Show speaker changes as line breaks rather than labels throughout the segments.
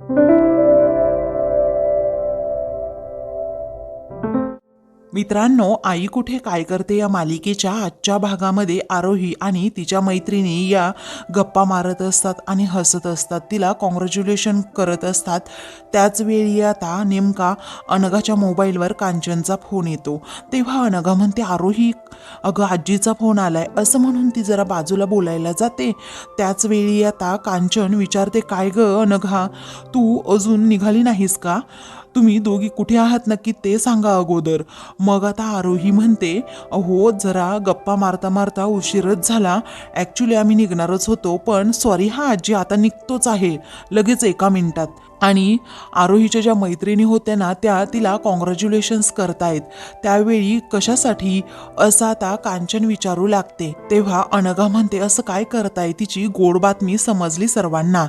thank you मित्रांनो आई कुठे काय करते या मालिकेच्या आजच्या भागामध्ये आरोही आणि तिच्या मैत्रिणी या गप्पा मारत असतात आणि हसत असतात. तिला कॉंग्रॅच्युलेशन करत असतात. त्याचवेळी आता नेमका अनघाच्या मोबाईलवर कांचनचा फोन येतो. तेव्हा अनघा म्हणते आरोही अगं आजीचा फोन आलाय. असं म्हणून ती जरा बाजूला बोलायला जाते. त्याचवेळी आता कांचन विचारते काय गं अनघा तू अजून निघाली नाहीस का? तुम्ही दोघी कुठे आहात नक्की ते सांगा अगोदर. मग आता आरोही म्हणते अहो जरा गप्पा मारता मारता उशीरच झाला. ॲक्च्युली आम्ही निघणारच होतो पण सॉरी हा आजी आता निघतोच आहे. लगेच एका मिनिटात. आणि आरोहीच्या ज्या मैत्रिणी होत्या ना त्या तिला कॉंग्रॅच्युलेशन्स करतायत. त्यावेळी कशासाठी? असं आता कांचन विचारू लागते. तेव्हा अनघा म्हणते असं काय करताय? तिची गोड बातमी समजली सर्वांना.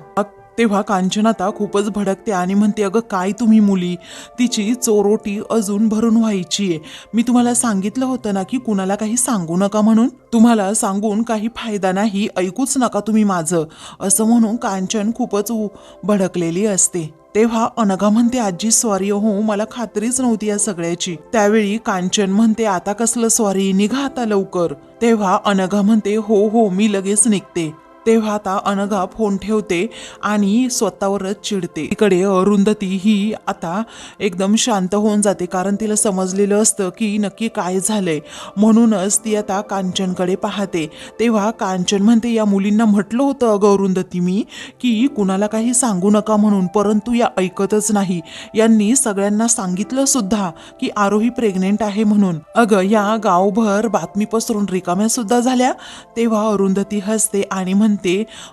तेव्हा कांचन आता खूपच भडकते आणि म्हणते अगं काय तुम्ही मुली? तिची चोरोटी अजून भरून व्हायची आहे. मी तुम्हाला सांगितलं होतं ना की कुणाला काही सांगू नका म्हणून? तुम्हाला सांगून काही फायदा नाही ऐकूच नका तुम्ही माझं. असं म्हणून कांचन खूपच उ- भडकलेली असते. तेव्हा अनघा म्हणते आजी सॉरी हो मला खात्रीच नव्हती या सगळ्याची. त्यावेळी कांचन म्हणते आता कसलं सॉरी निघा आता लवकर. तेव्हा अनघा म्हणते हो हो मी लगेच निघते. तेव्हा आता अनघा फोन ठेवते आणि स्वतःवरच चिडते. इकडे अरुंधती ही आता एकदम शांत होऊन जाते कारण तिला समजलेलं असतं की नक्की काय झालंय. म्हणूनच ती आता कांचनकडे पाहते. तेव्हा कांचन म्हणते या मुलींना म्हटलं होतं अगं अरुंधती मी की कुणाला काही सांगू नका म्हणून परंतु या ऐकतच नाही. यांनी सगळ्यांना सांगितलं सुद्धा की आरोही प्रेग्नेंट आहे म्हणून. अगं या गावभर बातमी पसरून रिकाम्या सुद्धा झाल्या. तेव्हा अरुंधती हसते आणि म्हणते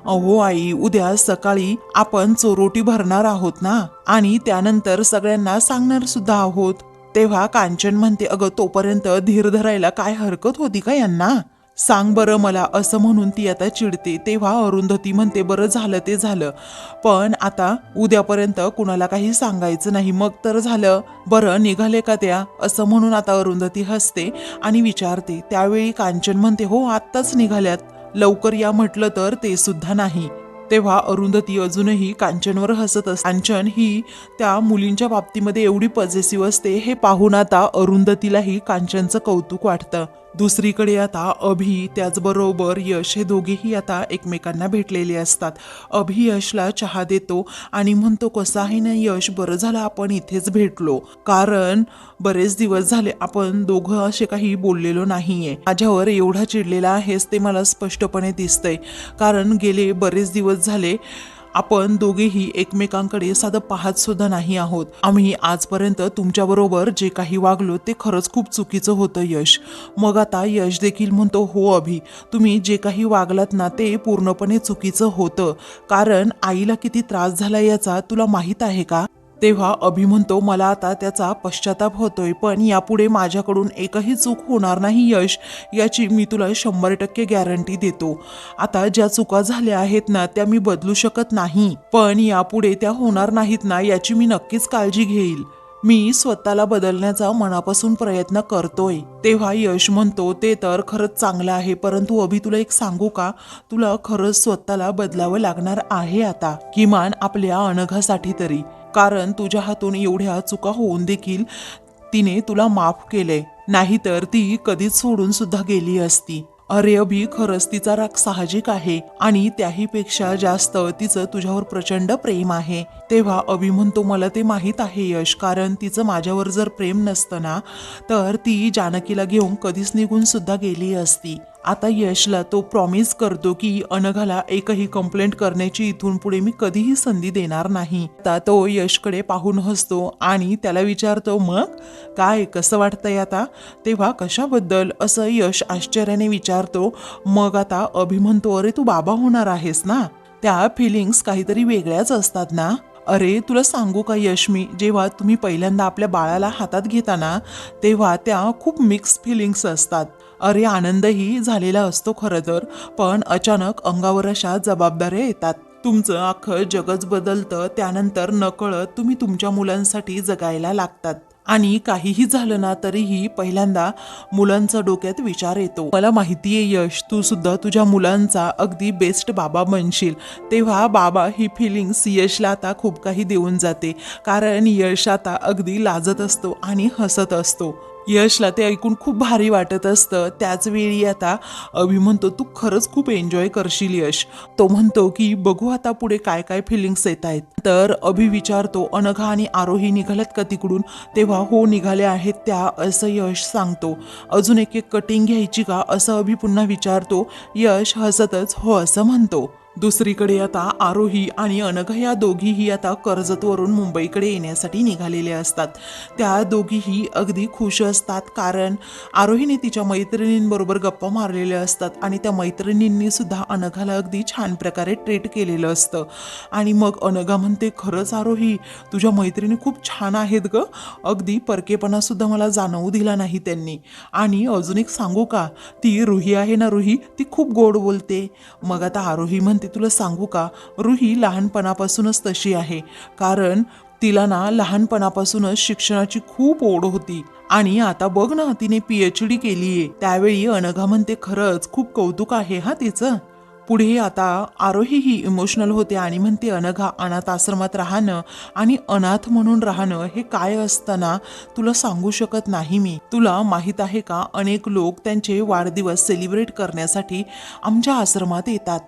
अहो आई उद्या सकाळी आपण चोरोटी भरणार आहोत ना आणि त्यानंतर सगळ्यांना सांगणार सुद्धा आहोत. तेव्हा कांचन म्हणते अगं तोपर्यंत धीर धरायला काय हरकत होती का यांना? सांग बरं मला असं म्हणून ती आता चिडते. तेव्हा अरुंधती म्हणते बरं झालं ते झालं. पण आता उद्यापर्यंत कुणाला काही सांगायचं नाही. मग तर झालं. बरं निघाले का त्या? असं म्हणून आता अरुंधती हसते आणि विचारते. त्यावेळी कांचन म्हणते हो आत्ताच निघाल्यात. लवकर या म्हटलं तर ते सुद्धा नाही. तेव्हा अरुंधती अजूनही कांचनवर हसत असते. कांचन ही त्या मुलींच्या बाबतीमध्ये एवढी पॉझिटिव्ह असते हे पाहून आता अरुंधतीलाही कांचनचं कौतुक वाटतं. दुसरीकडे आता अभि त्याचबरोबर यश हे दोघेही आता एकमेकांना भेटलेले असतात. अभि यशला चहा देतो आणि म्हणतो कसं आहे ना यश बरं झालं आपण इथेच भेटलो. कारण बरेच दिवस झाले आपण दोघं असे काही बोललेलो नाहीये. माझ्यावर एवढा चिडलेला आहेस ते मला स्पष्टपणे दिसतंय. कारण गेले बरेच दिवस झाले आपण दोघेही एकमेकांकडे साधं पाहत सुद्धा नाही आहोत. आम्ही आजपर्यंत तुमच्याबरोबर जे काही वागलो ते खरंच खूप चुकीचं होतं यश. मग आता यश देखील म्हणतो हो अभि. तुम्ही जे काही वागलात ना ते पूर्णपणे चुकीचं होतं. कारण आईला किती त्रास झाला याचा तुला माहीत आहे का? तेव्हा अभि म्हणतो मला आता त्याचा पश्चाताप होतोय पण यापुढे माझ्याकडून एकही चूक होणार नाही यश याची मी तुला शंभर टक्के गॅरंटी देतो. आता ज्या चुका झाल्या आहेत ना त्या मी बदलू शकत नाही. पण यापुढे त्या होणार नाहीत ना याची मी नक्कीच काळजी घेईल. मी स्वतःला बदलण्याचा मनापासून प्रयत्न करतोय. तेव्हा यश म्हणतो ते तर खरंच चांगलं आहे परंतु अभि तुला एक सांगू का? तुला खरंच स्वतःला बदलावं लागणार आहे आता किमान आपल्या अनघासाठी तरी. कारण तुझ्या हातून एवढ्या चुका होऊन देखील तिने तुला माफ केले. नाहीतर ती कधीच सोडून सुद्धा गेली असती. अरे अभि खरंच तिचा राग साहजिक आहे आणि त्याही पेक्षा जास्त तिचं तुझ्यावर प्रचंड प्रेम आहे. तेव्हा अभि म्हणतो मला ते माहीत आहे यश कारण तिचं माझ्यावर जर प्रेम नसतं ना तर ती जानकीला घेऊन कधीच निघून सुद्धा गेली असती. आता यशला तो प्रॉमिस करतो की अनघाला एकही कंप्लेंट करण्याची इथून पुढे मी कधीही संधी देणार नाही. आता तो यशकडे पाहून हसतो आणि त्याला विचारतो मग काय कसं वाटतंय आता? तेव्हा कशाबद्दल? असं यश आश्चर्याने विचारतो. मग आता अभि अरे तू बाबा होणार आहेस ना? त्या फिलिंग्स काहीतरी वेगळ्याच असतात ना? अरे तुला सांगू का यशमी जेव्हा तुम्ही पहिल्यांदा आपल्या बाळाला हातात घेताना तेव्हा त्या खूप मिक्स फिलिंग्स असतात. अरे आनंदही झालेला असतो खरं तर पण अचानक अंगावर अशा जबाबदाऱ्या येतात. तुमचं अख्खं जगच बदलतं त्यानंतर नकळत तुम्ही तुमच्या मुलांसाठी जगायला लागतात. आणि काहीही झालं ना तरीही पहिल्यांदा मुलांचा डोक्यात विचार येतो. मला माहिती आहे यश तू सुद्धा तुझ्या मुलांचा अगदी बेस्ट बाबा बनशील. तेव्हा बाबा ही फिलिंग्स यशला आता खूप काही देऊन जाते. कारण यश आता अगदी लाजत असतो आणि हसत असतो. यशला ते ऐकून खूप भारी वाटत असतं. त्याचवेळी आता अभि म्हणतो तू खरंच खूप एन्जॉय करशील यश. तो म्हणतो की बघू आता पुढे काय काय फिलिंग्स येत आहेत. तर अभि विचारतो अनघा आणि आरोही निघाल्यात का तिकडून? तेव्हा हो निघाले आहेत त्या असं यश सांगतो. अजून एक एक कटिंग घ्यायची का? असं अभि पुन्हा विचारतो. यश हसतच हो असं म्हणतो. दुसरीकडे आता आरोही आणि अनघ या दोघीही आता कर्जतवरून मुंबईकडे येण्यासाठी निघालेले असतात. त्या दोघीही अगदी खुश असतात कारण आरोहीने तिच्या मैत्रिणींबरोबर गप्पा मारलेल्या असतात आणि त्या मैत्रिणींनी सुद्धा अनघाला अगदी छान प्रकारे ट्रीट केलेलं असतं. आणि मग अनघा म्हणते खरंच आरोही तुझ्या मैत्रिणी खूप छान आहेत ग. अगदी परकेपणा सुद्धा मला जाणवू दिला नाही त्यांनी. आणि अजून एक सांगू का? ती रुही आहे ना रुही? ती खूप गोड बोलते. मग आता आरोही म्हणते तुला सांगू का रुही लहानपणापासूनच तशी आहे. कारण तिला ना लहानपणापासूनच शिक्षणाची खूप ओढ होती. आणि आता बघ ना तिने पीएच डी केलीये. त्यावेळी अनघा म्हणते खरंच खूप कौतुक आहे हा तिचं. पुढे आता आरोही ही इमोशनल होते आणि म्हणते अनघा अनाथ आश्रमात राहणं आणि अनाथ म्हणून राहणं हे काय असताना तुला सांगू शकत नाही मी. तुला माहीत आहे का अनेक लोक त्यांचे वाढदिवस सेलिब्रेट करण्यासाठी आमच्या आश्रमात येतात.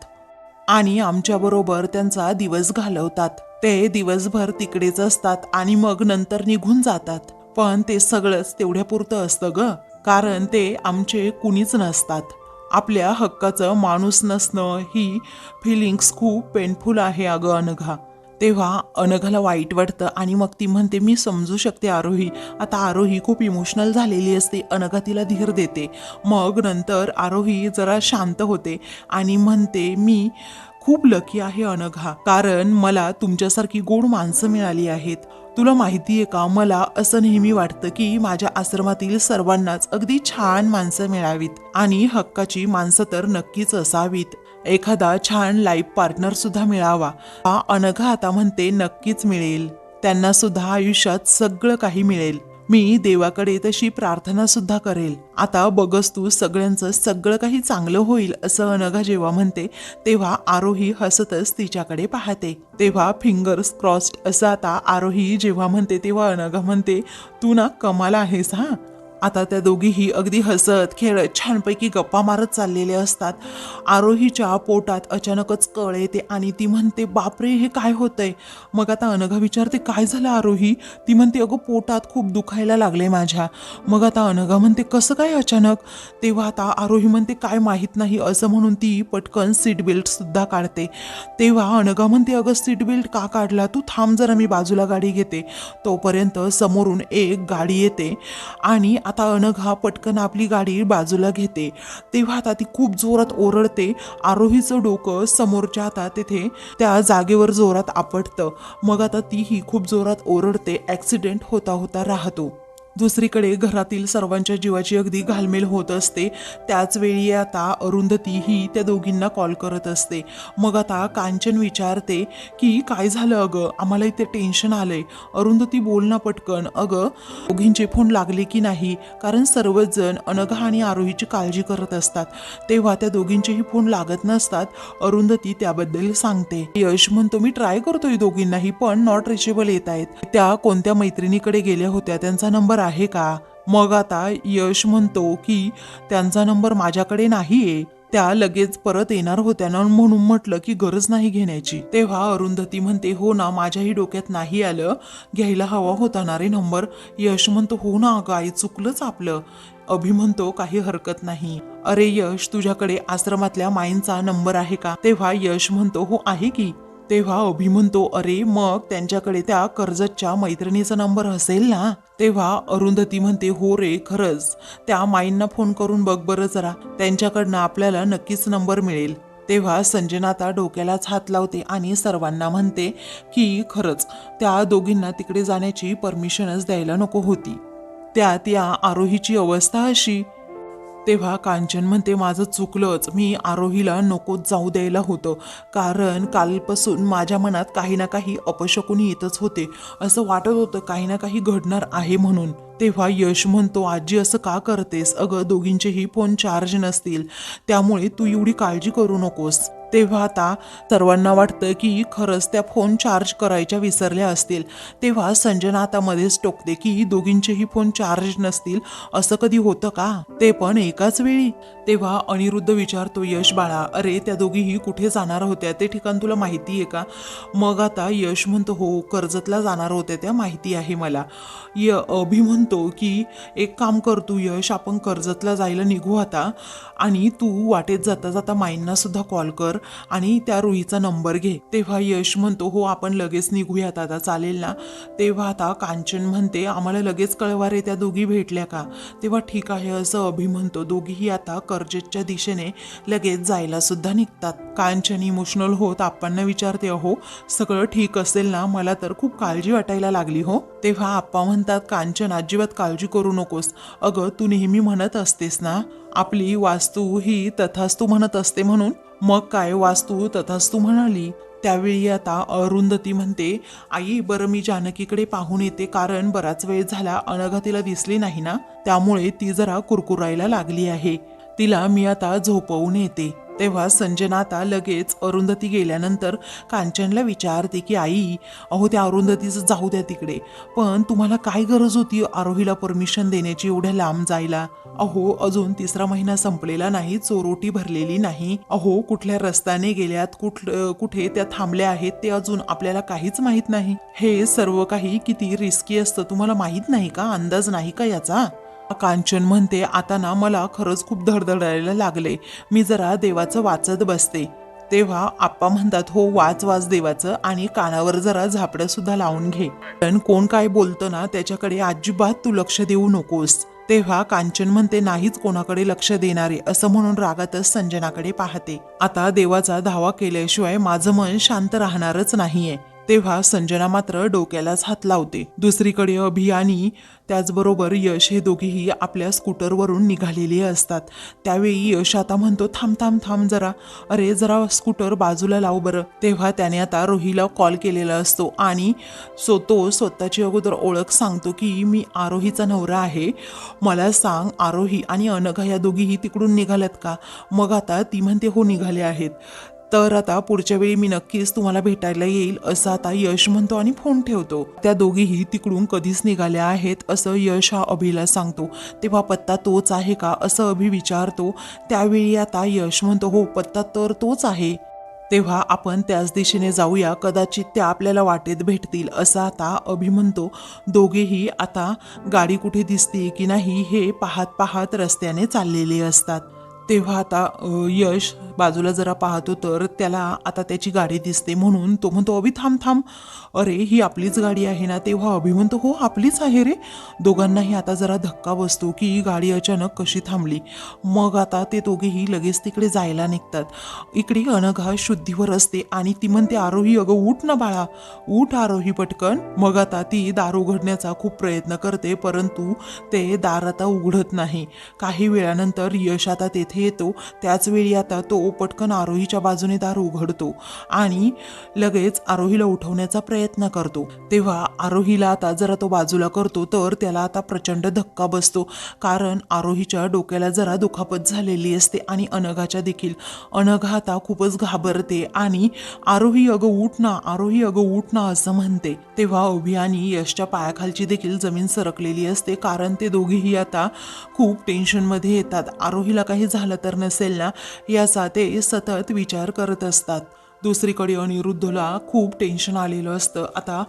आणि आमच्याबरोबर त्यांचा दिवस घालवतात. ते दिवसभर तिकडेच असतात आणि मग नंतर निघून जातात. पण ते सगळंच तेवढ्यापुरतं असतं ग कारण ते आमचे कुणीच नसतात. आपल्या हक्काचं माणूस नसणं ही फिलिंग्स खूप पेनफुल आहे अगं अनघा. तेव्हा अनघाला वाईट वाटतं आणि मग ती म्हणते मी समजू शकते आरोही. आता आरोही खूप इमोशनल झालेली असते. अनघा तिला धीर देते. मग नंतर आरोही जरा शांत होते आणि म्हणते मी खूप लकी आहे अनघा. कारण मला तुमच्यासारखी गोड माणसं मिळाली आहेत. तुला माहिती आहे का? मला असं नेहमी वाटतं की माझ्या आश्रमातील सर्वांनाच अगदी छान माणसं मिळावीत आणि हक्काची माणसं तर नक्कीच असावीत. एखादा छान लाईफ पार्टनर सुद्धा मिळावा हा अनघा आता म्हणते नक्कीच मिळेल. त्यांना सुद्धा आयुष्यात सगळं काही मिळेल. मी देवाकडे तशी प्रार्थना सुद्धा करेल. आता बघस तू सगळ्यांचं सगळं काही चांगलं होईल असं अनघा जेव्हा म्हणते तेव्हा आरोही हसतच तिच्याकडे पाहते. तेव्हा फिंगर्स क्रॉस्ड असं आता आरोही जेव्हा म्हणते तेव्हा अनघा म्हणते तू ना कमाल आहेस हा. आता त्या दोघीही अगदी हसत खेळत छानपैकी गप्पा मारत चाललेले असतात. आरोहीच्या पोटात अचानकच कळ येते आणि ती म्हणते बापरे हे काय होतंय? मग आता अनघा विचारते काय झालं आरोही? ती म्हणते अगं पोटात खूप दुखायला लागले माझ्या. मग आता अनघा म्हणते कसं काय अचानक? तेव्हा आता आरोही म्हणते काय माहीत नाही असं म्हणून ती पटकन सीट बेल्ट सुद्धा काढते. तेव्हा अनघा म्हणते अगं सीट बेल्ट का काढला? तू थांब जरा मी बाजूला गाडी घेते. तोपर्यंत समोरून एक गाडी येते आणि आता अनघा पटकन आपली गाडी बाजूला घेते. तेव्हा आता ती खूप जोरात ओरडते. आरोहीचं डोकं समोरच्या आता तिथे त्या जागेवर जोरात आपटतं. मग आता तीही खूप जोरात ओरडते. ॲक्सिडेंट होता होता राहतो. दुसरीकडे घरातील सर्वांच्या जीवाची अगदी घालमेल होत असते. त्याचवेळी आता अरुंधती ही त्या दोघींना कॉल करत असते. मग आता कांचन विचारते की काय झालं अगं? आम्हाला इथे टेन्शन आलंय. अरुंधती बोल ना पटकन. अगं दोघींचे फोन लागले की नाही? कारण सर्वच जण अनघा आणि आरोहीची काळजी करत असतात. तेव्हा त्या दोघींचेही फोन लागत नसतात. अरुंधती त्याबद्दल सांगते. यश म्हणतो मी ट्राय करतोय दोघींनाही पण नॉट रिचेबल येत आहेत. त्या कोणत्या मैत्रिणीकडे गेल्या होत्या? त्यांचा नंबर आहे का? मग आता यश म्हणतो की त्यांचा नंबर माझ्याकडे नाहीये. त्या लगेच परत येणार होत्या ना म्हणून म्हटलं की गरज नाही घेण्याची. तेव्हा अरुंधती म्हणते हो ना माझ्याही डोक्यात नाही आलं. घ्यायला हवा होता ना रे नंबर. यश म्हणतो हो ना अगं आई चुकलंच आपलं. अभि म्हणतो काही हरकत नाही. अरे यश तुझ्याकडे आश्रमातल्या माईंचा नंबर आहे का? तेव्हा यश म्हणतो हो आहे की. तेव्हा अभि म्हणतो अरे मग त्यांच्याकडे त्या कर्जतच्या मैत्रिणीचा नंबर असेल ना? तेव्हा अरुंधती म्हणते हो रे खरंच. त्या माईंना फोन करून बघ बरं जरा. त्यांच्याकडनं आपल्याला नक्कीच नंबर मिळेल. तेव्हा संजना आता डोक्यालाच हात लावते आणि सर्वांना म्हणते की खरंच त्या दोघींना तिकडे जाण्याची परमिशनच द्यायला नको होती. त्यात या आरोहीची अवस्था अशी तेव्हा कांचन म्हणते माझं चुकलंच. मी आरोहीला नकोच जाऊ द्यायला होतं. कारण कालपासून माझ्या मनात काही ना काही अपशकून येतच होते. असं वाटत होतं काही ना काही घडणार आहे म्हणून. तेव्हा यश म्हणतो आजी असं का करतेस? अगं दोघींचेही फोन चार्ज नसतील. त्यामुळे तू एवढी काळजी करू नकोस. तेव्हा आता सर्वांना वाटतं की खरंच त्या फोन चार्ज करायच्या विसरल्या असतील. तेव्हा संजना आता मध्येच टोकते की दोघींचेही फोन चार्ज नसतील. असं कधी होतं का? ते पण एकाच वेळी. तेव्हा अनिरुद्ध विचारतो यश बाळा अरे त्या दोघीही कुठे जाणार होत्या? ते ठिकाण तुला माहिती आहे का? मग आता यश म्हणतो हो कर्जतला जाणार होत्या त्या माहिती आहे मला. य अभि म्हणतो की एक काम कर तू यश आपण कर्जतला जायला निघू आता आणि तू वाटेत जाता जाता माईंना सुद्धा कॉल कर. आणि त्या रुईचा नंबर घे. तेव्हा यश म्हणतो हो आपण लगेच निघूयात. आता चालेल ना? तेव्हा आता कांचन म्हणते आम्हाला लगेच कळवा रे त्या दोघी भेटल्या का? तेव्हा ठीक आहे असं अभि म्हणतो. दोघीही आता कर्जतच्या दिशेने लगेच जायला सुद्धा निघतात. कांचन इमोशनल होत आप्पांना विचारते अहो सगळं ठीक असेल ना? मला तर खूप काळजी वाटायला लागली हो. तेव्हा आप्पा म्हणतात कांचन अजिबात काळजी करू नकोस. अगं तू नेहमी म्हणत असतेस ना? आपली वास्तू ही तथास्तू म्हणत असते म्हणून. मग काय वास्तू तथास्तू म्हणाली. त्यावेळी आता अरुंधती म्हणते आई बरं मी जानकीकडे पाहून येते कारण बराच वेळ झाला अनघा तिला दिसली नाही ना त्यामुळे ती जरा कुरकुरायला लागली आहे. तिला मी आता झोपवून येते. तेव्हा संजना आता लगेच अरुंधती गेल्यानंतर कांचनला विचारते की आई अहो त्या अरुंधतीचं जाऊ द्या तिकडे. पण तुम्हाला काय गरज होती आरोहीला परमिशन देण्याची एवढ्या लांब जायला? अहो अजून तिसरा महिना संपलेला नाही चोरोटी भरलेली नाही. अहो कुठल्या रस्त्याने गेल्यात कुठ कुठे त्या थांबल्या आहेत ते अजून आपल्याला काहीच माहीत नाही. हे सर्व काही किती रिस्की असतं तुम्हाला माहीत नाही का? अंदाज नाही का याचा? कांचन म्हणते आता ना मला खरंच खूप धडधडायला लागले. मी जरा देवाचं वाचत बसते. तेव्हा आप्पा म्हणतात हो वाच वाच देवाचं आणि कानावर जरा झापडं सुद्धा लावून घे. पण कोण काय बोलतं ना त्याच्याकडे अजिबात तू लक्ष देऊ नकोस. तेव्हा कांचन म्हणते नाहीच कोणाकडे लक्ष देणारे असं म्हणून रागातच संजनाकडे पाहते. आता देवाचा धावा केल्याशिवाय माझं मन शांत राहणारच नाहीये. तेव्हा संजना मात्र डोक्यालाच हात लावते. दुसरीकडे अभि आणि त्याचबरोबर यश हे दोघेही आपल्या स्कूटरवरून निघालेले असतात. त्यावेळी यश आता म्हणतो थांब थांब थांब जरा. अरे जरा स्कूटर बाजूला लाव बरं. तेव्हा त्याने आता रोहीला कॉल केलेला असतो आणि सो तो स्वतःची अगोदर ओळख सांगतो की मी आरोहीचा नवरा आहे. मला सांग आरोही आणि अनघा या दोघीही तिकडून निघाल्यात का? मग आता ती म्हणते हो निघाले आहेत. तर आता पुढच्या वेळी मी नक्कीच तुम्हाला भेटायला येईल असं आता यश म्हणतो आणि फोन ठेवतो. त्या दोघीही तिकडून कधीच निघाल्या आहेत असं यश हा अभिला सांगतो. तेव्हा पत्ता तोच आहे का असं अभि विचारतो. त्यावेळी आता यश म्हणतो हो पत्ता तर तोच आहे. तेव्हा आपण त्याच दिशेने जाऊया. कदाचित त्या आपल्याला वाटेत भेटतील असं आता अभि म्हणतो. दोघेही आता गाडी कुठे दिसते की नाही हे पाहत पाहत रस्त्याने चाललेले असतात. तेव्हा आता यश बाजूला जरा पाहतो तर त्याला आता त्याची गाडी दिसते म्हणून तो म्हणतो अभि थांब थांब. अरे ही आपलीच गाडी आहे ना तेव्हा? अभि म्हणतो हो आपलीच आहे रे. दोघांनाही आता जरा धक्का बसतो की ही गाडी अचानक कशी थांबली. मग आता ते दोघेही लगेच तिकडे जायला निघतात. इकडे अनघा शुद्धीवर असते आणि ती म्हणते आरोही अगं उठ ना बाळा. उठ आरोही पटकन. मग आता ती दार उघडण्याचा खूप प्रयत्न करते परंतु ते दार आता उघडत नाही. काही वेळानंतर यश आता तेथे येतो त्याचवेळी आता तो पटकन आरोहीच्या बाजूने दार उघडतो आणि लगेच आरोहीला उठवण्याचा प्रयत्न करतो. तेव्हा आरोहीला आता जरा तो बाजूला करतो तर त्याला आता प्रचंड धक्का बसतो कारण आरोहीच्या डोक्याला जरा दुखापत झालेली असते आणि अनघाच्या देखील. अनघा आता खूपच घाबरते आणि आरोही अगं उठ ना आरोही अगं उठ ना असं म्हणते. तेव्हा अभियानी यशच्या पायाखालची देखील जमीन सरकलेली असते कारण ते दोघेही आता खूप टेन्शनमध्ये येतात. आरोहीला काही झालं झालं तर नसेल ना? याचा ते सतत विचार करत असतात. दुसरीकडे अनिरुद्धला खूप टेन्शन आलेलं असतं. आता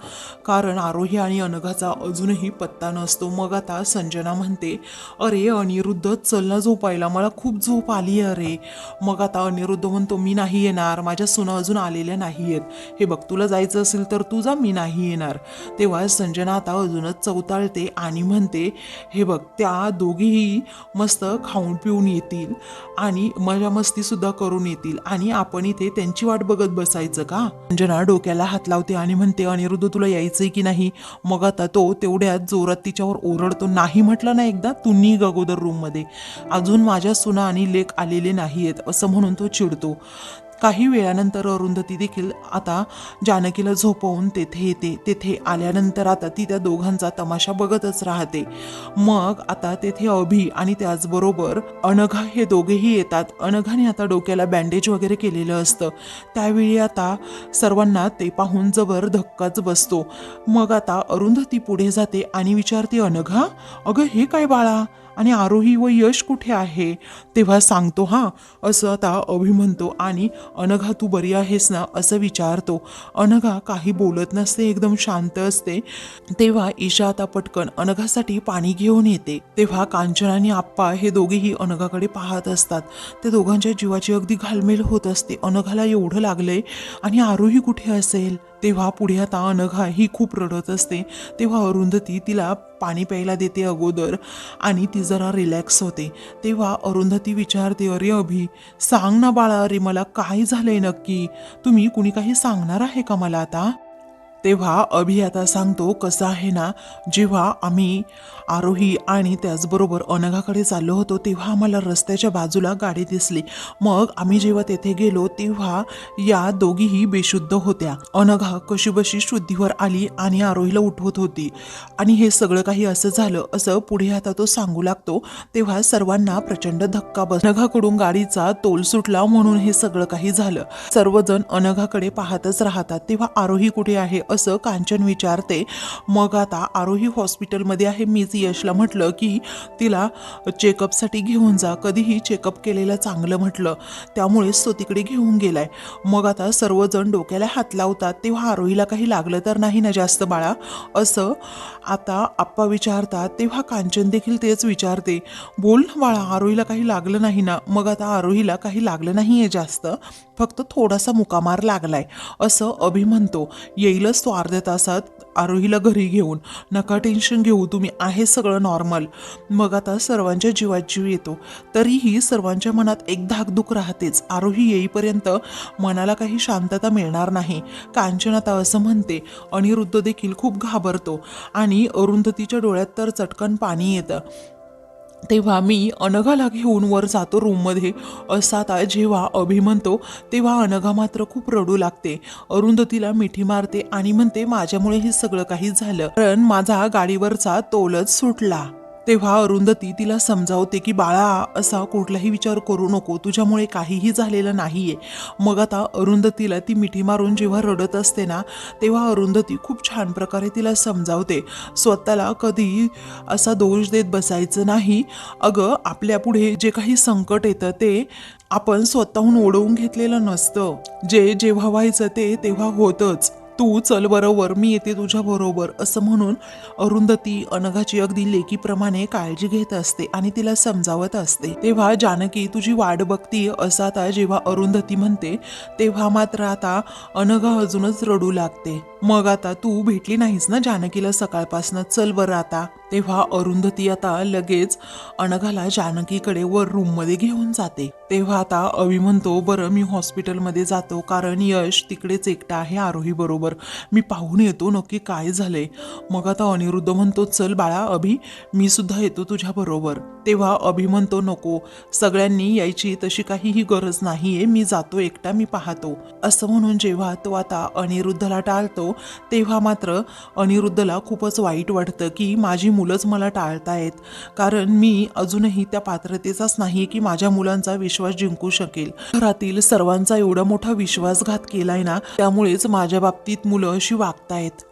कारण आरोही आणि अनघाचा अजूनही पत्ता नसतो. मग आता संजना म्हणते अरे अनिरुद्ध चल ना झोपायला. मला खूप झोप आली अरे मग आता अनिरुद्ध म्हणतो मी नाही येणार. माझ्या सुना अजून आलेल्या नाही आहेत हे बघ तुला जायचं असेल तर तू जा. मी नाही येणार. तेव्हा संजना आता अजूनच चौताळते आणि म्हणते हे बघ त्या दोघीही मस्त खाऊन पिऊन येतील आणि मजा मस्तीसुद्धा करून येतील आणि आपण इथे त्यांची वाट बघत बघत बसायचं का? अंजना डोक्याला हात लावते आणि म्हणते अनिरुद्ध तुला यायचंय की नाही? मग आता तो तेवढ्यात जोरात तिच्यावर ओरडतो. नाही म्हटलं ना एकदा? तू निघ अगोदर रूममध्ये अजून माझ्या सुना आणि लेख आलेले नाहीयेत असं म्हणून तो चिडतो. काही वेळानंतर अरुंधती देखील आता जानकीला झोपवून तेथे येते. तेथे आल्यानंतर आता ती त्या दोघांचा तमाशा बघतच राहते. मग आता तेथे अभि आणि त्याचबरोबर अनघा हे दोघेही येतात. अनघाने आता डोक्याला बँडेज वगैरे केलेलं असतं. त्यावेळी आता सर्वांना ते पाहून जबर धक्काच बसतो. मग आता अरुंधती पुढे जाते आणि विचारते अनघा अगं हे काय बाळा? आणि आरोही व यश कुठे आहे? तेव्हा सांगतो हा असं आता अभि म्हणतो आणि अनघा तू बरी आहेस ना? असं विचारतो. अनघा काही बोलत नसते एकदम शांत असते. तेव्हा ईशा आता पटकन अनघासाठी पाणी घेऊन येते. तेव्हा कांचन आणि आप्पा हे दोघेही अनघाकडे पाहत असतात. ते दोघांच्या जीवाची अगदी घालमेल होत असते. अनघाला एवढं लागलंय. आणि आरोही कुठे असेल? तेव्हा पुढे आता अनघा ही खूप रडत असते. तेव्हा अरुंधती तिला पाणी प्यायला देते अगोदर आणि ती जरा रिलॅक्स होते. तेव्हा अरुंधती विचारते अरे अभि सांग ना बाळा अरे मला काय झालंय नक्की? तुम्ही कुणी काही सांगणार आहे का मला आता? तेव्हा अभि आता सांगतो कसं आहे ना जेव्हा आम्ही आरोही आणि त्याचबरोबर अनघाकडे चाललो होतो तेव्हा आम्हाला रस्त्याच्या बाजूला गाडी दिसली. मग आम्ही जेव्हा तेथे गेलो तेव्हा या दोघीही बेशुद्ध होत्या. अनघा कशीबशी शुद्धीवर आली आणि आरोहीला उठवत होती. आणि हे सगळं काही असं झालं असं पुढे आता तो सांगू लागतो तेव्हा सर्वांना प्रचंड धक्का बस अनघाकडून गाडीचा तोल सुटला म्हणून हे सगळं काही झालं. सर्वजण अनघाकडे पाहतच राहतात तेव्हा आरोही कुठे आहे? असं कांचन विचारते. मग आता आरोही हॉस्पिटलमध्ये आहे. मीच यशला म्हटलं की तिला चेकअपसाठी घेऊन जा. कधीही चेकअप केलेलं चांगलं म्हटलं. त्यामुळेच तो तिकडे घेऊन गेलाय. मग आता सर्वजण डोक्याला हात लावतात. तेव्हा आरोहीला काही लागलं तर नाही ना जास्त बाळा? असं आता आप्पा विचारतात. तेव्हा कांचन देखील तेच विचारते. बोल ना बाळा. आरोहीला काही लागलं नाही ना? मग आता आरोहीला काही लागलं नाही आहे जास्त. फक्त थोडासा मुकामार लागलाय. असं अभि म्हणतो. येईलच तो अर्ध्या तासात आरोहीला घरी घेऊन नका टेन्शन घेऊ तुम्ही आहे सगळं नॉर्मल. मग आता सर्वांच्या जीवात जीव येतो. तरीही सर्वांच्या मनात एक धाकधूक राहतेच. आरोही येईपर्यंत मनाला काही शांतता मिळणार नाही. कांचन आता असं म्हणते. अनिरुद्ध देखील खूप घाबरतो आणि अरुंधतीच्या डोळ्यात तर चटकन पाणी येतं. तेव्हा मी अनघाला घेऊन वर जातो रूममध्ये. असा आता जेव्हा अभि म्हणतो तेव्हा अनघा मात्र खूप रडू लागते. अरुंधतीला मिठी मारते आणि म्हणते माझ्यामुळे हे सगळं काही झालं. कारण माझा गाडीवरचा तोलच सुटला. तेव्हा अरुंधती तिला समजावते की बाळा असा कुठलाही विचार करू नको. तुझ्यामुळे काहीही झालेलं नाहीये. मग आता अरुंधतीला ती मिठी मारून जेव्हा रडत असते ना तेव्हा अरुंधती खूप छान प्रकारे तिला समजावते. स्वतःला कधी असा दोष देत बसायचं नाही. अगं आपल्या पुढे जे काही संकट येतं ते आपण स्वतःहून ओढवून घेतलेलं नसतं. जे जेव्हा व्हायचं ते तेव्हा होतंच. तू चल बरोबर मी येते तुझ्या बरोबर असं म्हणून अरुंधती अनघाची अगदी लेकीप्रमाणे काळजी घेत असते आणि तिला समजावत असते. तेव्हा जानकी तुझी वाट बघती असं आता जेव्हा अरुंधती म्हणते तेव्हा मात्र आता अनघा अजूनच रडू लागते. मग आता तू भेटली नाहीस ना जानकीला सकाळपासनं? चल बरं आता. तेव्हा अरुंधती आता लगेच अनघाला जानकीकडे वर रूममध्ये घेऊन जाते. तेव्हा आता अवी म्हणतो बरं मी हॉस्पिटलमध्ये जातो कारण यश तिकडेच एकटा आहे आरोही बरोबर. मी पाहून येतो नक्की काय झालंय मग आता अनिरुद्ध म्हणतो चल बाळा अभि मी सुद्धा येतो तुझ्या बरोबर. तेव्हा अभि म्हणतो नको सगळ्यांनी यायची तशी काहीही गरज नाहीये मी जातो एकटा मी पाहतो. असं म्हणून जेव्हा तो आता अनिरुद्धला टाळतो तेव्हा मात्र अनिरुद्धला खूपच वाईट वाटतं की माझी मुलंच मला टाळतायत. कारण मी अजूनही त्या पात्रतेचाच नाही की माझ्या मुलांचा विश्वास जिंकू शकेल. घरातील सर्वांचा एवढा मोठा विश्वासघात केलाय ना त्यामुळेच माझ्या बाबतीत मुलं अशी वागतायत.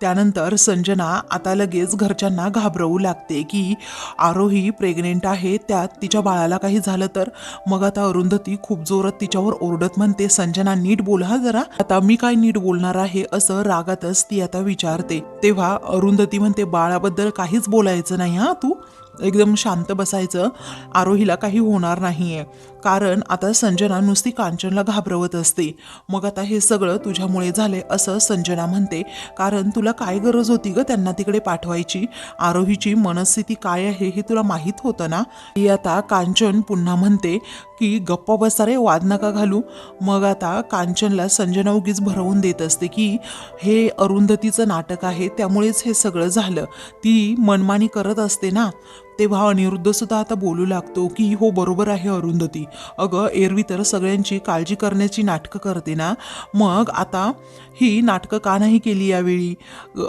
त्यानंतर संजना आता लगेच घरच्यांना घाबरवू लागते की आरोही प्रेग्नेंट आहे त्यात तिच्या बाळाला काही झालं तर? मग आता अरुंधती खूप जोरात तिच्यावर ओरडत म्हणते संजना नीट बोल हा जरा. आता मी काय नीट बोलणार आहे असं रागातच ती आता विचारते. तेव्हा अरुंधती म्हणते बाळाबद्दल काहीच बोलायचं नाही हा तू. एकदम शांत बसायचं. आरोहीला काही होणार नाहीये. कारण आता संजना नुसती कांचनला घाबरवत असते. मग आता हे सगळं तुझ्यामुळे झाले असं संजना म्हणते. कारण तुला काय गरज होती ग त्यांना तिकडे पाठवायची? आरोहीची मनस्थिती काय आहे हे तुला माहीत होतं ना? ही आता कांचन पुन्हा म्हणते की गप्पा बसा रे वाद नका घालू. मग आता कांचनला संजना उगीच भरवून देत असते की हे अरुंधतीचं नाटक आहे त्यामुळेच हे सगळं झालं. ती मनमानी करत असते ना. तेव्हा अनिरुद्ध सुद्धा आता बोलू लागतो की हो बरोबर आहे अरुंधती. अगं एरवी तर सगळ्यांची काळजी करण्याची नाटकं करते ना? मग आता ही नाटकं का नाही केली यावेळी?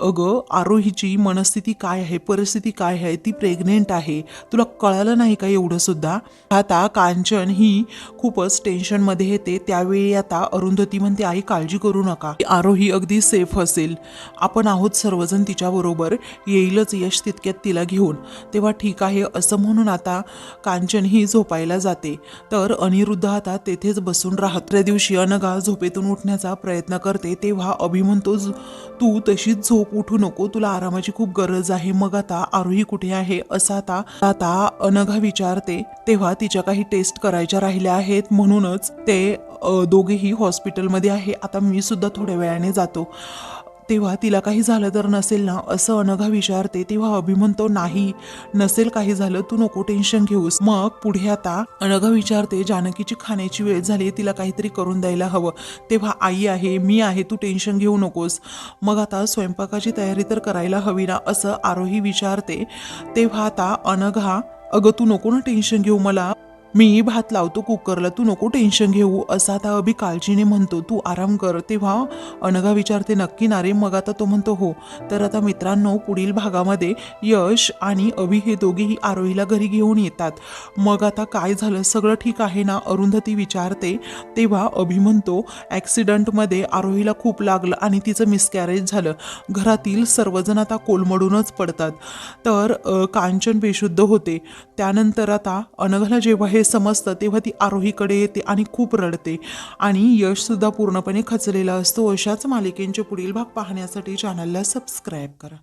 अगं आरोहीची मनस्थिती काय आहे? परिस्थिती काय आहे? ती प्रेग्नेंट आहे. तुला कळालं नाही का एवढं सुद्धा? आता कांचन ही खूपच टेन्शनमध्ये येते. त्यावेळी आता अरुंधती म्हणते आई काळजी करू नका. आरोही अगदी सेफ असेल. आपण आहोत सर्वजण तिच्याबरोबर. येईलच यश तितक्यात तिला घेऊन. तेव्हा ठीक आहे असं म्हणून आता कांचन ही झोपायला जाते. तर अनिरुद्ध आता तेथेच बसून राहत दिवशी अनगा झोपेतून उठण्याचा प्रयत्न करते. तेव्हा अभि म्हणतो तू तशीच झोप उठू नको तुला आरामाची खूप गरज आहे. मग आता आरोही कुठे आहे? असं आता आता अनघा विचारते. तेव्हा तिच्या काही टेस्ट करायच्या राहिल्या आहेत. म्हणूनच ते दोघेही हॉस्पिटलमध्ये आहे. आता मी सुद्धा थोड्या वेळाने जातो. तेव्हा तिला काही झालं तर नसेल ना असं अनघा विचारते. तेव्हा अभि म्हणतो नाही नसेल काही झालं तू नको टेन्शन घेऊस. मग पुढे आता अनघा विचारते जानकीची खाण्याची वेळ झाली तिला काहीतरी करून द्यायला हवं. तेव्हा आई आहे मी आहे तू टेन्शन घेऊ नकोस. मग आता स्वयंपाकाची तयारी तर करायला हवी ना असं आरोही विचारते. तेव्हा आता अनघा अगं तू नको ना टेन्शन घेऊ मला. मी भात लावतो कुकरला तू नको टेन्शन घेऊ. असं आता अभि काळजीने म्हणतो तू आराम कर. तेव्हा अनघा विचारते नक्की ना रे? मग आता तो म्हणतो हो. तर आता मित्रांनो पुढील भागामध्ये यश आणि अभि हे दोघेही आरोहीला घरी घेऊन येतात. मग आता काय झालं? सगळं ठीक आहे ना? अरुंधती विचारते. तेव्हा अभि म्हणतो ॲक्सिडंटमध्ये आरोहीला खूप लागलं आणि तिचं मिसकॅरेज झालं. घरातील सर्वजण आता कोलमडूनच पडतात. तर कांचन बेशुद्ध होते. त्यानंतर आता अनघाला जेव्हा हे हे समजतं तेव्हा ती आरोहीकडे येते आणि खूप रडते. आणि यशसुद्धा पूर्णपणे खचलेला असतो. अशाच मालिकेंचे पुढील भाग पाहण्यासाठी चॅनलला सबस्क्राईब करा.